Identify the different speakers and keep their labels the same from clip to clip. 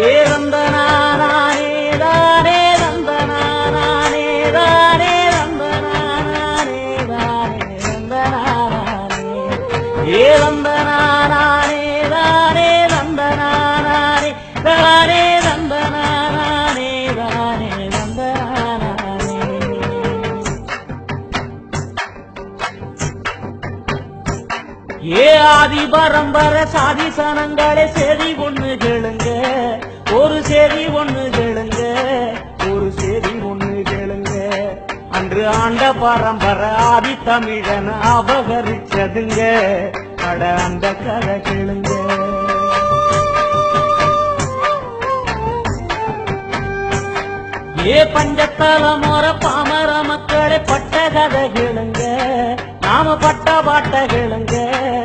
Speaker 1: ஏ சாதி பரம்பர சாதி சனங்களே செடி ஒண்ணு கேளுங்க. ஒரு செடி ஒண்ணு கேளுங்க. ஒரு செடி ஒண்ணு கேளுங்க. அன்று ஆண்ட பரம்பர ஆதி தமிழன் அபகரிச்சதுங்க. அட அந்த கதை கேளுங்க. ஏ பஞ்சத்தால மோர பாமர மக்களை பட்ட கதை கேளுங்க. நாம பட்ட பாட்ட கேளுங்க.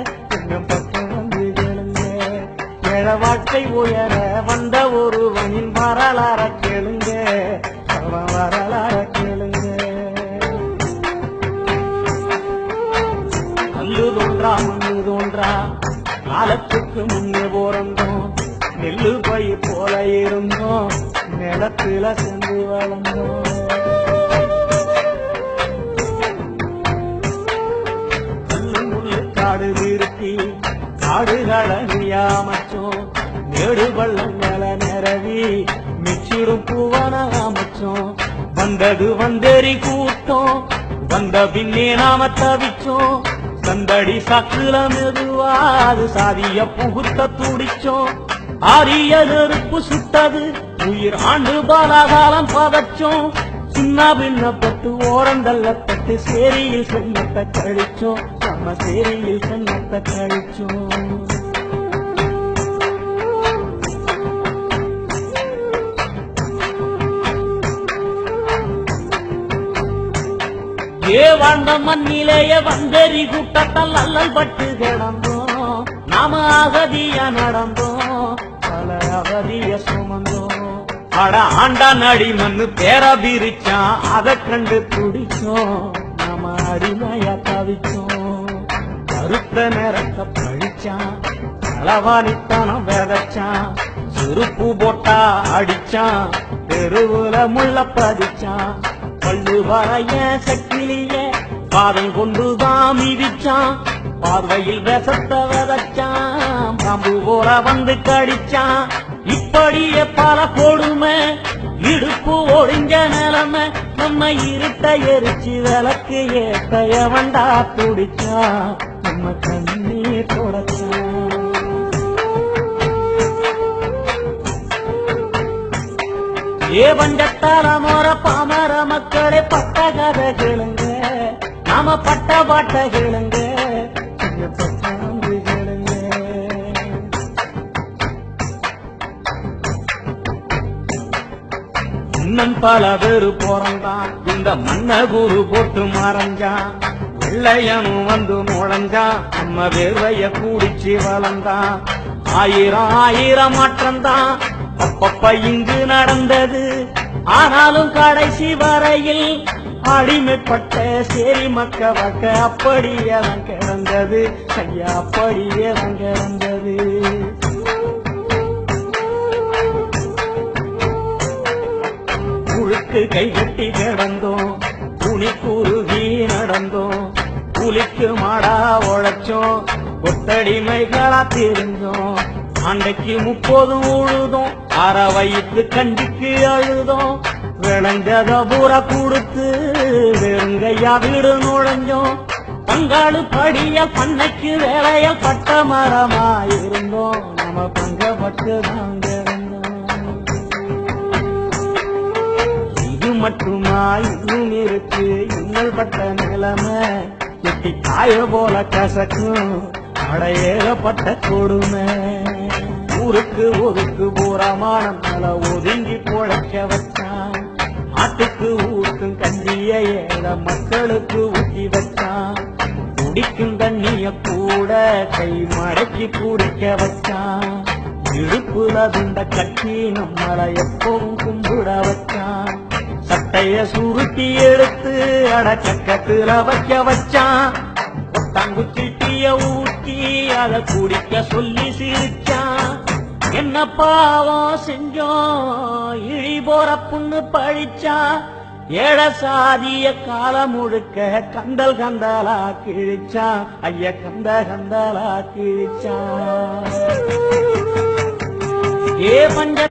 Speaker 1: ஏழ வாழ்க்கை உயர வந்த ஒருவனின் வரலாற கேளுங்க. அவன் வரலாற கேளுங்க. கல்லு தோன்றா மண்ணு தோன்றா காலத்துக்கு முன்னே போறந்தோம் நெல்லு பை போல இருந்தோம். நிலத்தில சென்று வளர்ந்தோம். காடு நிறுத்தி காடுகளை நியாமச்சோம் மேடு பள்ளங்களை நிறவி மிச்சிடும் பூவன அமைச்சோம். வந்தது வந்தேறி கூட்டம் வந்த பின்னே நாம தவிச்சோம். சந்தடி சக்குல மெதுவாது சாதிய புகுத்த துடிச்சோம். ஆரிய நெருப்பு சுட்டது உயிர் ஆண்டு பாலாதாரம் பதச்சோம். சின்ன பின்னப்பட்டு ஓரந்தள்ளப்பட்டு சேரியில் சென்னத்தை கழிச்சோம் நம்ம சேரியில் சென்னத்தை கழிச்சோம் ஏ வாழ்ந்த மண்ணிலேயே வந்தெறி கூட்டத்தால் அல்லல் பட்டு கிடந்தோம். நாம அகதிய நடந்தோம். பல அகதிய சுமந்தோம். அட ஆண்டா நடி மண்ணு பேர பிரிச்சான். அதை கண்டு துடிச்சோம் நாம அடிமையா தவிச்சோம். கருத்த நிறத்த பழிச்சான். களவாணித்தனம் விதைச்சான். சுருப்பு போட்டா அடிச்சான். தெருவுல முள்ள பதிச்சான். பள்ளு வரைய சக்கிலிய பாதம் கொண்டுதான் மிதிச்சான் பார்வையில் விஷத்த வதச்சான் பாம்பு போல வந்து கடிச்சான் இப்படியே பல கொடுமை இடுப்பு ஒடிஞ்ச நிலைமை நம்ம இருட்ட எரிச்சு விளக்கு ஏத்தைய வண்டா துடிச்சான் நம்ம கண்ணீர் தொடச்சான் ஏ பஞ்சத்தால மோர பாமர மக்களே பட்ட கதை கேளுங்க நாம பட்ட பாட்ட கேளுங்க கேளுங்க இன்னும் பல பேரு போறந்தான். இந்த மன்ன குரு போட்டு மறைஞ்சான். வெள்ளையனும் வந்து முழஞ்சான் நம்ம வேர்வைய கூடிச்சு வளர்ந்தான். ஆயிரம் ஆயிரம் மாற்றம்தான். அப்பப்ப இங்கு நடந்தது. ஆனாலும் கடைசி வரையில் அடிமைப்பட்ட சேரி மக்க வக்க அப்படியே தான் கிடந்தது. ஐயா அப்படியே தான் கிடந்தது. புழுக்கு கைகட்டி கிடந்தோம். துணி குருகி நடந்தோம். புலிக்கு மாடா உழைச்சோம். ஒத்தடிமைகளா தெரிஞ்சோம். அன்னைக்கு முப்பது உழுதும். அற வயிற்று கண்டிக்கு அழுதோம். விளைஞ்சத பூரா கொடுத்து வெறுங்கையா வீடு நுழைஞ்சோம். பங்காளு படிய பண்ணைக்கு வேலைய பட்ட மரமா இருந்தோம் நம்ம பங்க பட்டு தாங்க இது மட்டுமா? இன்னும் இருக்கு. இன்னல் பட்ட நிலைமை. எட்டி காய போல கசக்கும். அடையேறப்பட்ட கொடுமை. ஊருக்கு ஒதுக்கு பூரமான பல ஒதுங்கி பொழைக்க வச்சான். ஆட்டுக்கு ஊருக்கும் கஞ்சிய ஏழ மக்களுக்கு ஊட்டி வச்சான். குடிக்கும் தண்ணிய கூட கை மடக்கி குடிக்க வச்சான். இழுப்புல துண்ட கட்டி நம்மளை எப்பவும் கும்பிட வச்சான். சட்டைய சுருட்டி எடுத்து அடச்சக்கத்துல வைக்க வச்சான். தங்குச்சிட்டிய ஊர் அத குடிக்க சொல்லி சிரிச்சான் என்ன பாவம் செஞ்சோம் இழி போற புண்ணு பழிச்சா ஏழ சாதிய காலம் முழுக்க கந்தல் கந்தலா கிழிச்சா ஐய கந்த கந்தலா கிழிச்சா. ஏ பஞ்ச